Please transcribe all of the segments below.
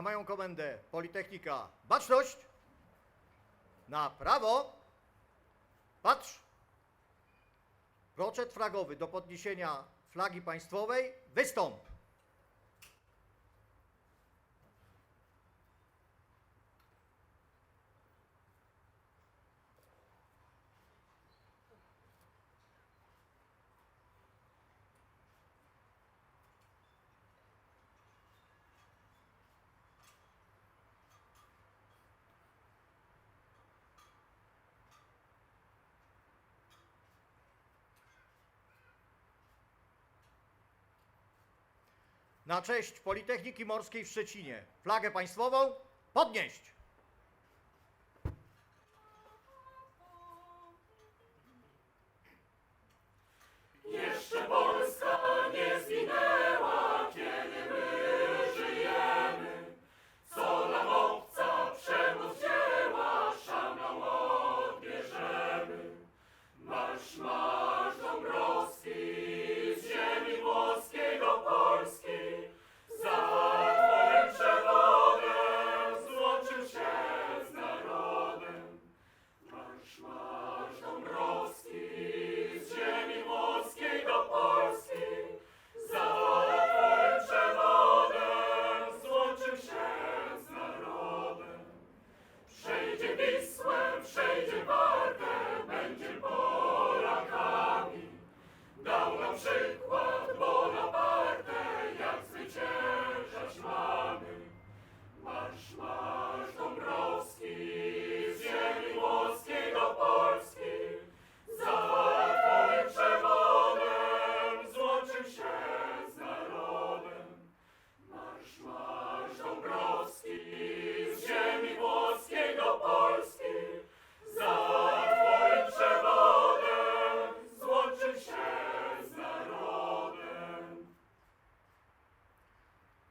Na moją komendę Politechnika, baczność! Na prawo! Patrz! Proczet flagowy do podniesienia flagi państwowej, wystąp! Na cześć Politechniki Morskiej w Szczecinie flagę państwową podnieść!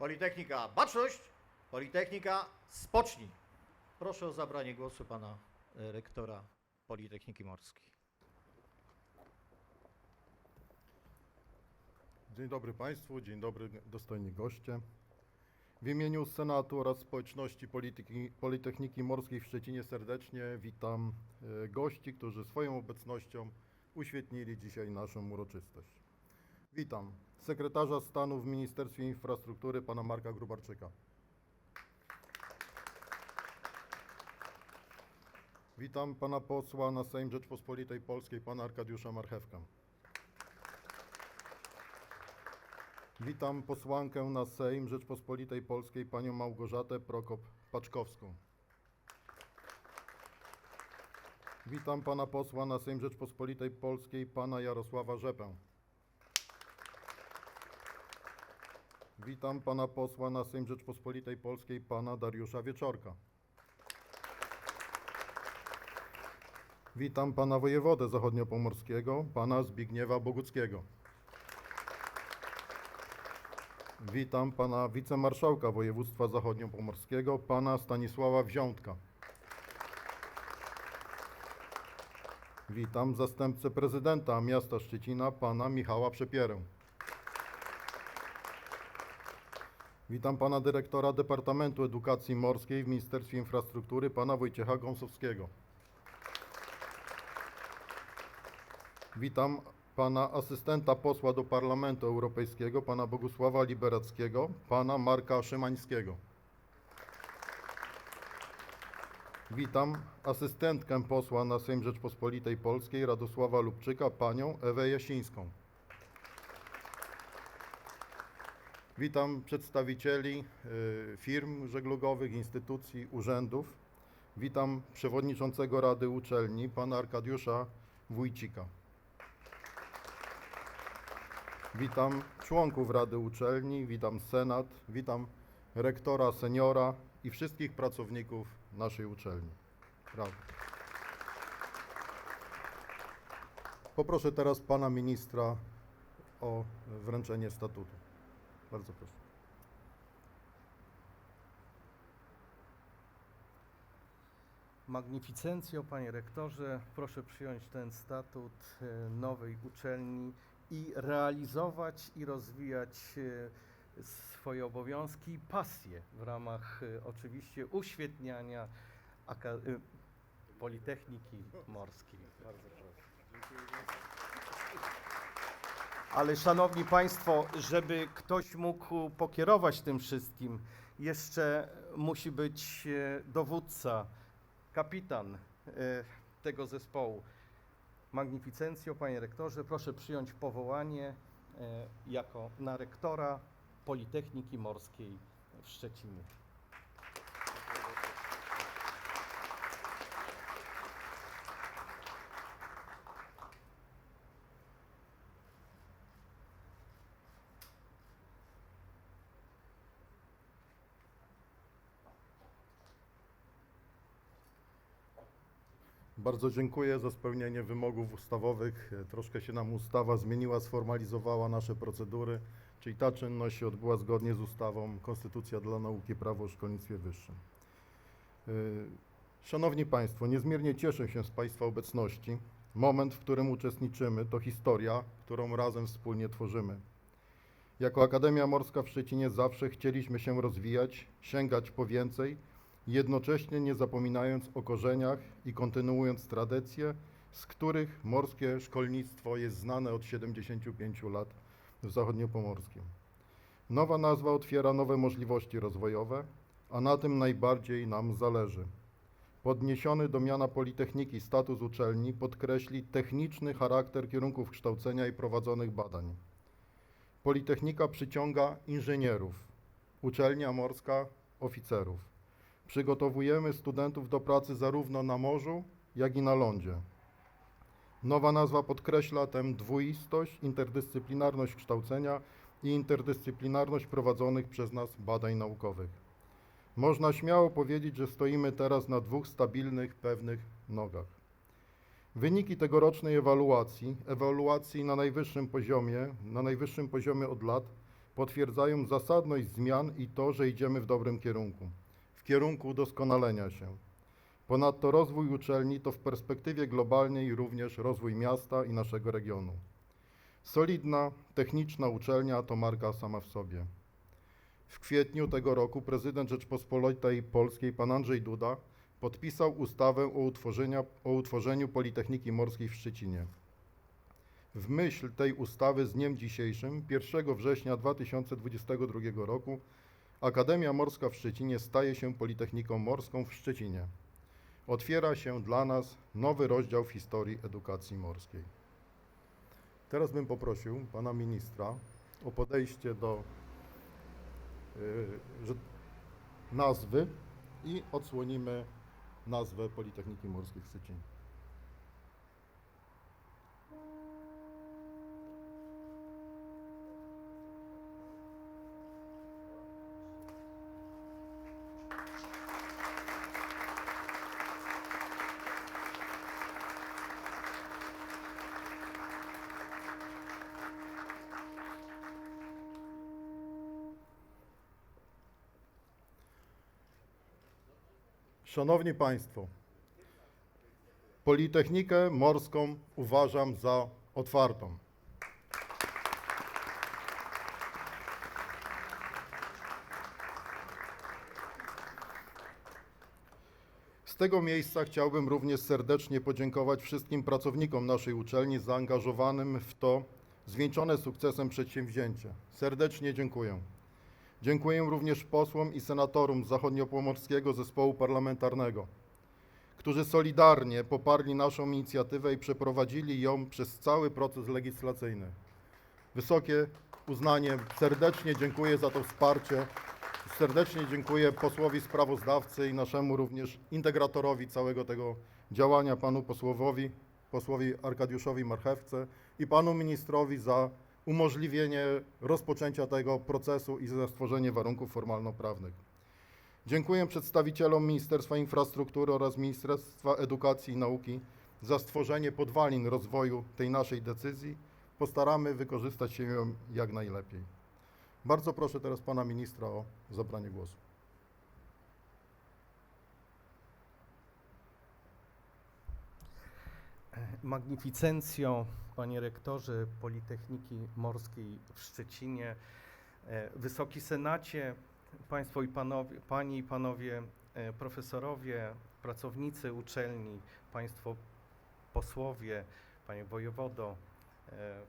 Politechnika, baczność! Politechnika, spocznij! Proszę o zabranie głosu pana e, rektora Politechniki Morskiej. Dzień dobry Państwu, dzień dobry dostojni goście. W imieniu Senatu oraz społeczności Polityki, Politechniki Morskiej w Szczecinie serdecznie witam e, gości, którzy swoją obecnością uświetnili dzisiaj naszą uroczystość. Witam sekretarza stanu w Ministerstwie Infrastruktury pana Marka Grubarczyka. Witam pana posła na Sejm Rzeczpospolitej Polskiej pana Arkadiusza Marchewkę. Witam posłankę na Sejm Rzeczpospolitej Polskiej panią Małgorzatę Prokop-Paczkowską. Witam pana posła na Sejm Rzeczpospolitej Polskiej pana Jarosława Rzepę. Witam pana posła na Sejm Rzeczpospolitej Polskiej pana Dariusza Wieczorka. Witam pana wojewodę zachodniopomorskiego pana Zbigniewa Boguckiego. Witam pana wicemarszałka województwa zachodniopomorskiego, pana Stanisława Wziątka. Witam zastępcę prezydenta miasta Szczecina, pana Michała Przepierę. Witam pana dyrektora Departamentu Edukacji Morskiej w Ministerstwie Infrastruktury, pana Wojciecha Gąsowskiego. Witam pana asystenta posła do Parlamentu Europejskiego, pana Bogusława Liberackiego, pana Marka Szymańskiego. Witam asystentkę posła na Sejm Rzeczpospolitej Polskiej Radosława Lubczyka, panią Ewę Jasińską. Witam przedstawicieli y, firm żeglugowych, instytucji, urzędów. Witam przewodniczącego Rady Uczelni, pana Arkadiusza Wójcika. Witam członków Rady Uczelni, witam Senat, witam rektora, seniora i wszystkich pracowników naszej uczelni. Brawo. Poproszę teraz pana ministra o wręczenie statutu. Bardzo proszę. Magnificencjo, panie rektorze, proszę przyjąć ten statut e, nowej uczelni i realizować i rozwijać e, swoje obowiązki i pasję w ramach y, oczywiście uświetniania Politechniki Morskiej. Bardzo proszę. Ale szanowni Państwo, żeby ktoś mógł pokierować tym wszystkim, jeszcze musi być e, dowódca, kapitan e, tego zespołu. Magnificencjo, panie rektorze, proszę przyjąć powołanie e, jako na rektora Politechniki Morskiej w Szczecinie. Bardzo dziękuję za spełnienie wymogów ustawowych. Troszkę się nam ustawa zmieniła, sformalizowała nasze procedury, czyli ta czynność się odbyła zgodnie z ustawą Konstytucja dla Nauki, Prawo o Szkolnictwie Wyższym. E, Szanowni Państwo, niezmiernie cieszę się z Państwa obecności. Moment, w którym uczestniczymy, to historia, którą razem wspólnie tworzymy. Jako Akademia Morska w Szczecinie zawsze chcieliśmy się rozwijać, sięgać po więcej, jednocześnie nie zapominając o korzeniach i kontynuując tradycje, z których morskie szkolnictwo jest znane od 75 lat w zachodniopomorskim. Nowa nazwa otwiera nowe możliwości rozwojowe, a na tym najbardziej nam zależy. Podniesiony do miana Politechniki status uczelni podkreśli techniczny charakter kierunków kształcenia i prowadzonych badań. Politechnika przyciąga inżynierów, uczelnia morska oficerów. Przygotowujemy studentów do pracy zarówno na morzu, jak i na lądzie. Nowa nazwa podkreśla tę dwuistość, interdyscyplinarność kształcenia i interdyscyplinarność prowadzonych przez nas badań naukowych. Można śmiało powiedzieć, że stoimy teraz na dwóch stabilnych, pewnych nogach. Wyniki tegorocznej ewaluacji, ewaluacji na najwyższym poziomie, na najwyższym poziomie od lat, potwierdzają zasadność zmian i to, że idziemy w dobrym kierunku w kierunku udoskonalenia się. Ponadto rozwój uczelni to w perspektywie globalnej również rozwój miasta i naszego regionu. Solidna, techniczna uczelnia to marka sama w sobie. W kwietniu tego roku prezydent Rzeczpospolitej Polskiej pan Andrzej Duda podpisał ustawę o, o utworzeniu Politechniki Morskiej w Szczecinie. W myśl tej ustawy z dniem dzisiejszym, 1 września 2022 roku, Akademia Morska w Szczecinie staje się Politechniką Morską w Szczecinie. Otwiera się dla nas nowy rozdział w historii edukacji morskiej. Teraz bym poprosił pana ministra o podejście do yy, nazwy i odsłonimy nazwę Politechniki Morskiej w Szczecinie. Szanowni Państwo, Politechnikę Morską uważam za otwartą. Z tego miejsca chciałbym również serdecznie podziękować wszystkim pracownikom naszej uczelni zaangażowanym w to zwieńczone sukcesem przedsięwzięcie. Serdecznie dziękuję. Dziękuję również posłom i senatorom z Zachodniopomorskiego Zespołu Parlamentarnego, którzy solidarnie poparli naszą inicjatywę i przeprowadzili ją przez cały proces legislacyjny. Wysokie uznanie, serdecznie dziękuję za to wsparcie. Serdecznie dziękuję posłowi sprawozdawcy i naszemu również integratorowi całego tego działania, panu posłowowi, posłowi Arkadiuszowi Marchewce i panu ministrowi za umożliwienie rozpoczęcia tego procesu i za stworzenie warunków formalno-prawnych. Dziękuję przedstawicielom Ministerstwa Infrastruktury oraz Ministerstwa Edukacji i Nauki za stworzenie podwalin rozwoju tej naszej decyzji. Postaramy wykorzystać się ją jak najlepiej. Bardzo proszę teraz pana ministra o zabranie głosu. Magnificencjo, panie rektorze Politechniki Morskiej w Szczecinie, E, Wysoki Senacie, Państwo i Panowie, Panie i Panowie e, profesorowie, pracownicy uczelni, Państwo posłowie, Panie wojewodo, e,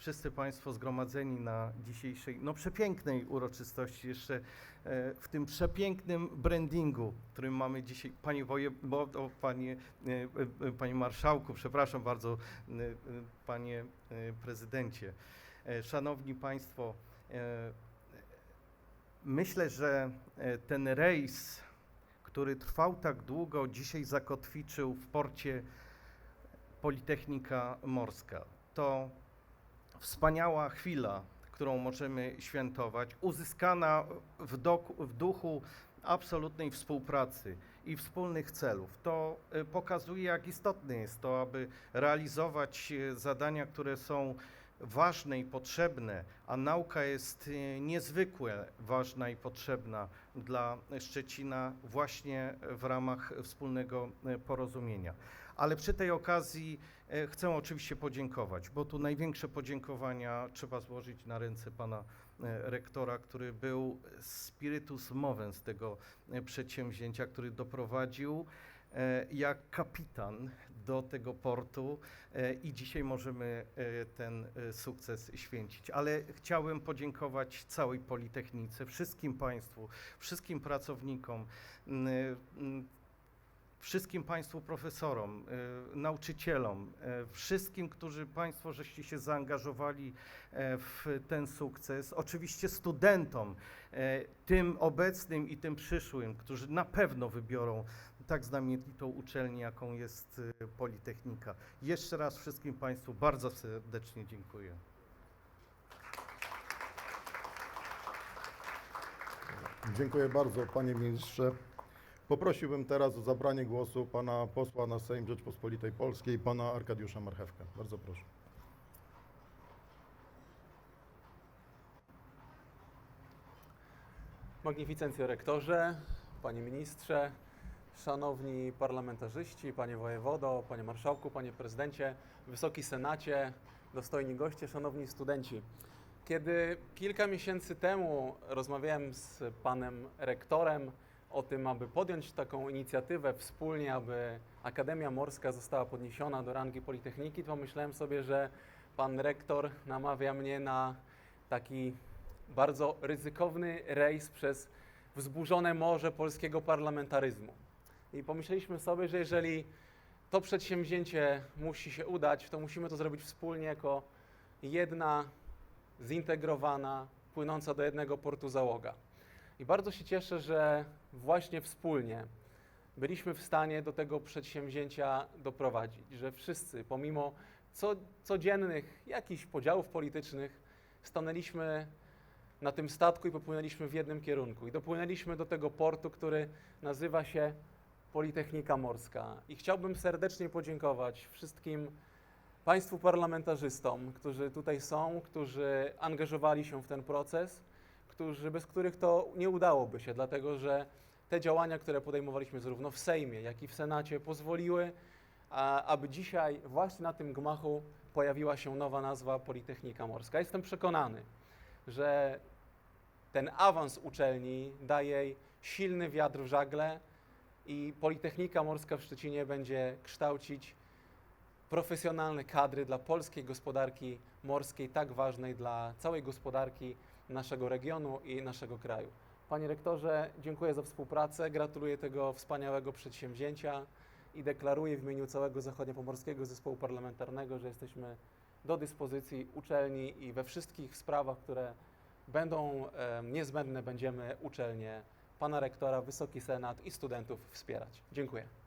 wszyscy Państwo zgromadzeni na dzisiejszej, no przepięknej uroczystości, jeszcze e, w tym przepięknym brandingu, którym mamy dzisiaj, Panie wojewodo, Panie, e, e, Panie Marszałku, przepraszam bardzo, Panie Prezydencie. Szanowni Państwo, myślę, że ten rejs, który trwał tak długo, dzisiaj zakotwiczył w porcie Politechnika Morska. To wspaniała chwila, którą możemy świętować, uzyskana w, w duchu absolutnej współpracy i wspólnych celów. To e, pokazuje, jak istotne jest to, aby realizować e, zadania, które są ważne i potrzebne, a nauka jest e, niezwykle ważna i potrzebna dla Szczecina właśnie w ramach wspólnego porozumienia. Ale przy tej okazji chcę oczywiście podziękować, bo tu największe podziękowania trzeba złożyć na ręce pana e, rektora, który był spiritus movens tego e, przedsięwzięcia, który doprowadził e, jak kapitan do tego portu e, i dzisiaj możemy e, ten e, sukces święcić. Ale chciałem podziękować całej Politechnice, wszystkim Państwu, wszystkim pracownikom, wszystkim Państwu profesorom, e, nauczycielom, e, wszystkim, którzy Państwo żeście się zaangażowali e, w ten sukces, oczywiście studentom, tym obecnym i tym przyszłym, którzy na pewno wybiorą tak znamienitą uczelnię, jaką jest Politechnika. Jeszcze raz wszystkim Państwu bardzo serdecznie dziękuję. Dziękuję bardzo, panie ministrze. Poprosiłbym teraz o zabranie głosu pana posła na Sejm Rzeczpospolitej Polskiej, pana Arkadiusza Marchewkę. Bardzo proszę. Magnificencjo rektorze, panie ministrze, szanowni parlamentarzyści, panie wojewodo, panie marszałku, panie prezydencie, wysoki senacie, dostojni goście, szanowni studenci. Kiedy kilka miesięcy temu rozmawiałem z panem rektorem o tym, aby podjąć taką inicjatywę wspólnie, aby Akademia Morska została podniesiona do rangi Politechniki, to myślałem sobie, że pan rektor namawia mnie na taki bardzo ryzykowny rejs przez wzburzone morze polskiego parlamentaryzmu. I pomyśleliśmy sobie, że jeżeli to przedsięwzięcie musi się udać, to musimy to zrobić wspólnie jako jedna zintegrowana, płynąca do jednego portu załoga. I bardzo się cieszę, że właśnie wspólnie byliśmy w stanie do tego przedsięwzięcia doprowadzić, że wszyscy, pomimo co, codziennych jakichś podziałów politycznych, stanęliśmy na tym statku i popłynęliśmy w jednym kierunku. I dopłynęliśmy do tego portu, który nazywa się Politechnika Morska. I chciałbym serdecznie podziękować wszystkim Państwu parlamentarzystom, którzy tutaj są, którzy angażowali się w ten proces, którzy, bez których to nie udałoby się, dlatego że te działania, które podejmowaliśmy zarówno w Sejmie, jak i w Senacie, pozwoliły, a, aby dzisiaj właśnie na tym gmachu pojawiła się nowa nazwa Politechnika Morska. Jestem przekonany, że ten awans uczelni daje jej silny wiatr w żagle i Politechnika Morska w Szczecinie będzie kształcić profesjonalne kadry dla polskiej gospodarki morskiej, tak ważnej dla całej gospodarki naszego regionu i naszego kraju. Panie rektorze, dziękuję za współpracę, gratuluję tego wspaniałego przedsięwzięcia i deklaruję w imieniu całego Zachodniopomorskiego Zespołu Parlamentarnego, że jesteśmy do dyspozycji uczelni i we wszystkich sprawach, które będą e, niezbędne, będziemy uczelnię pana rektora, Wysoki Senat i studentów wspierać. Dziękuję.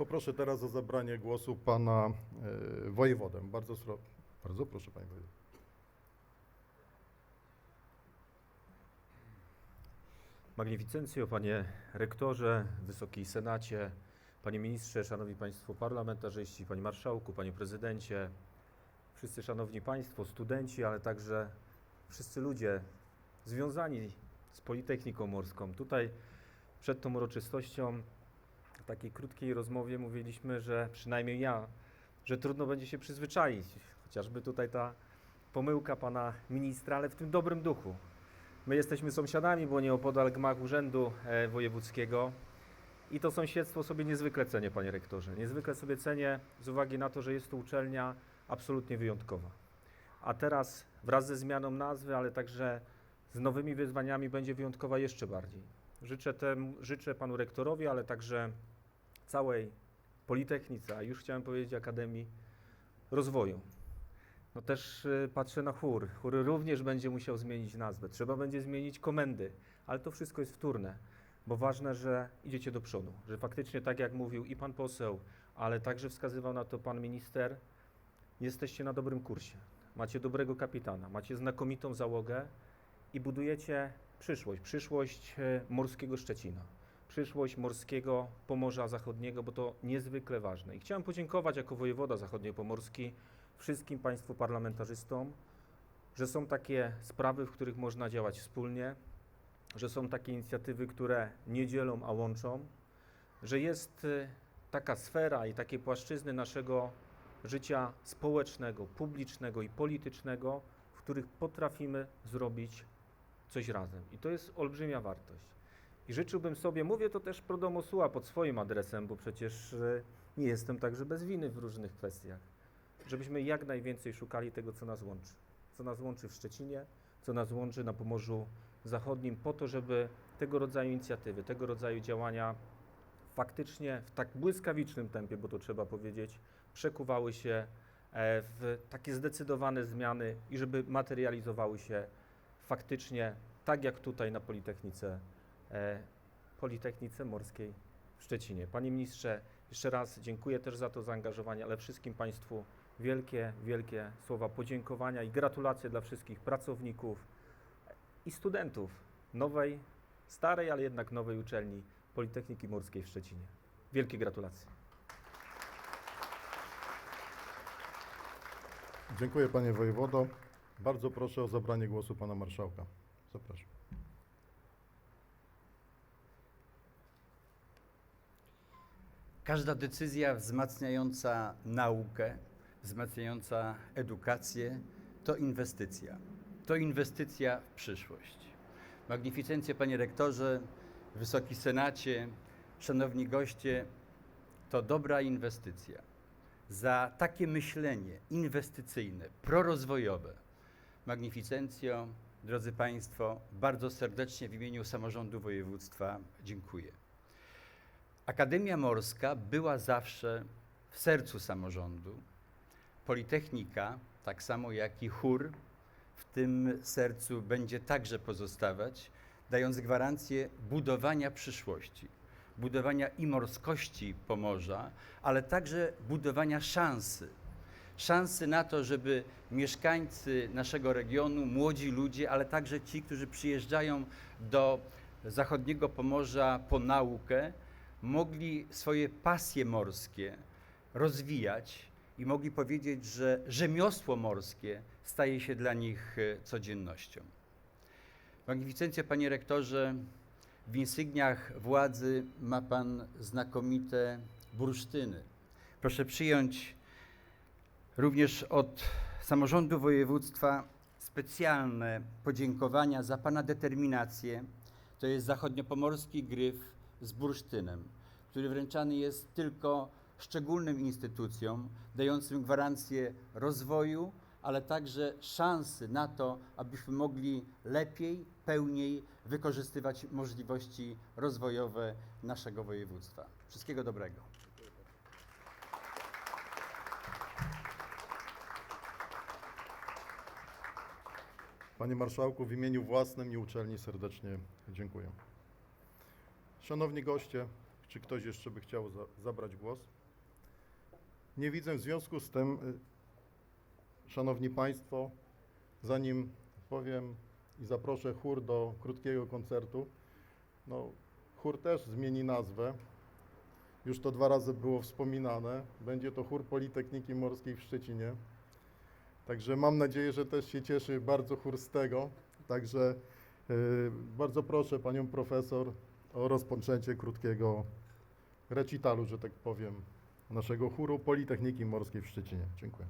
Poproszę teraz o zabranie głosu pana e, wojewodę. Bardzo, sro... bardzo proszę, panie wojewodo. Magnificencjo, panie rektorze, wysoki senacie, panie ministrze, szanowni państwo parlamentarzyści, panie marszałku, panie prezydencie, wszyscy szanowni państwo, studenci, ale także wszyscy ludzie związani z Politechniką Morską. Tutaj przed tą uroczystością takiej krótkiej rozmowie mówiliśmy, że przynajmniej ja że trudno będzie się przyzwyczaić. Chociażby tutaj ta pomyłka pana ministra, ale w tym dobrym duchu. My jesteśmy sąsiadami, bo nieopodal gmach Urzędu e, Wojewódzkiego i to sąsiedztwo sobie niezwykle cenię, panie rektorze. Niezwykle sobie cenię z uwagi na to, że jest to uczelnia absolutnie wyjątkowa. A teraz wraz ze zmianą nazwy, ale także z nowymi wyzwaniami będzie wyjątkowa jeszcze bardziej. Życzę, temu, życzę panu rektorowi, ale także całej Politechnice, a już chciałem powiedzieć Akademii Rozwoju. No też y, patrzę na chór. Chór również będzie musiał zmienić nazwę. Trzeba będzie zmienić komendy, ale to wszystko jest wtórne, bo ważne, że idziecie do przodu, że faktycznie tak jak mówił i pan poseł, ale także wskazywał na to pan minister, jesteście na dobrym kursie. Macie dobrego kapitana, macie znakomitą załogę i budujecie przyszłość, przyszłość e, morskiego Szczecina, przyszłość morskiego Pomorza Zachodniego, bo to niezwykle ważne. I chciałem podziękować jako wojewoda zachodniopomorski wszystkim Państwu parlamentarzystom, że są takie sprawy, w których można działać wspólnie, że są takie inicjatywy, które nie dzielą, a łączą, że jest e, taka sfera i takie płaszczyzny naszego życia społecznego, publicznego i politycznego, w których potrafimy zrobić coś razem. I to jest olbrzymia wartość. I życzyłbym sobie, mówię to też pro domo sua pod swoim adresem, bo przecież e, nie jestem także bez winy w różnych kwestiach, żebyśmy jak najwięcej szukali tego, co nas łączy. Co nas łączy w Szczecinie, co nas łączy na Pomorzu Zachodnim, po to, żeby tego rodzaju inicjatywy, tego rodzaju działania faktycznie w tak błyskawicznym tempie, bo to trzeba powiedzieć, przekuwały się e, w takie zdecydowane zmiany i żeby materializowały się faktycznie tak jak tutaj na Politechnice, Politechnice Morskiej w Szczecinie. Panie ministrze, jeszcze raz dziękuję też za to zaangażowanie, ale wszystkim Państwu wielkie, wielkie słowa podziękowania i gratulacje dla wszystkich pracowników i studentów nowej, starej, ale jednak nowej uczelni Politechniki Morskiej w Szczecinie. Wielkie gratulacje. Dziękuję panie wojewodo. Bardzo proszę o zabranie głosu pana marszałka. Zapraszam. Każda decyzja wzmacniająca naukę, wzmacniająca edukację to inwestycja. To inwestycja w przyszłość. Magnificencje, panie rektorze, wysoki senacie, szanowni goście, to dobra inwestycja. Za takie myślenie inwestycyjne, prorozwojowe, Magnificencjo, drodzy Państwo, bardzo serdecznie w imieniu samorządu województwa dziękuję. Akademia Morska była zawsze w sercu samorządu. Politechnika, tak samo jak i chór, w tym sercu będzie także pozostawać, dając gwarancję budowania przyszłości, budowania i morskości Pomorza, ale także budowania szansy. Szansy na to, żeby mieszkańcy naszego regionu, młodzi ludzie, ale także ci, którzy przyjeżdżają do zachodniego Pomorza po naukę, mogli swoje pasje morskie rozwijać i mogli powiedzieć, że rzemiosło morskie staje się dla nich e, codziennością. Magnificencjo, panie rektorze, w insygniach władzy ma pan znakomite bursztyny. Proszę przyjąć również od samorządu województwa specjalne podziękowania za pana determinację. To jest zachodniopomorski gryf z bursztynem, który wręczany jest tylko szczególnym instytucjom, dającym gwarancję rozwoju, ale także szansy na to, abyśmy mogli lepiej, pełniej wykorzystywać możliwości rozwojowe naszego województwa. Wszystkiego dobrego. Panie marszałku, w imieniu własnym i uczelni serdecznie dziękuję. Szanowni goście, czy ktoś jeszcze by chciał za, zabrać głos? Nie widzę w związku z tym, y, szanowni państwo, zanim powiem i zaproszę chór do krótkiego koncertu, no chór też zmieni nazwę. Już to dwa razy było wspominane. Będzie to chór Politechniki Morskiej w Szczecinie. Także mam nadzieję, że też się cieszy bardzo chór z tego. Także y, bardzo proszę panią profesor o rozpoczęcie krótkiego recitalu, że tak powiem, naszego chóru Politechniki Morskiej w Szczecinie. Dziękuję.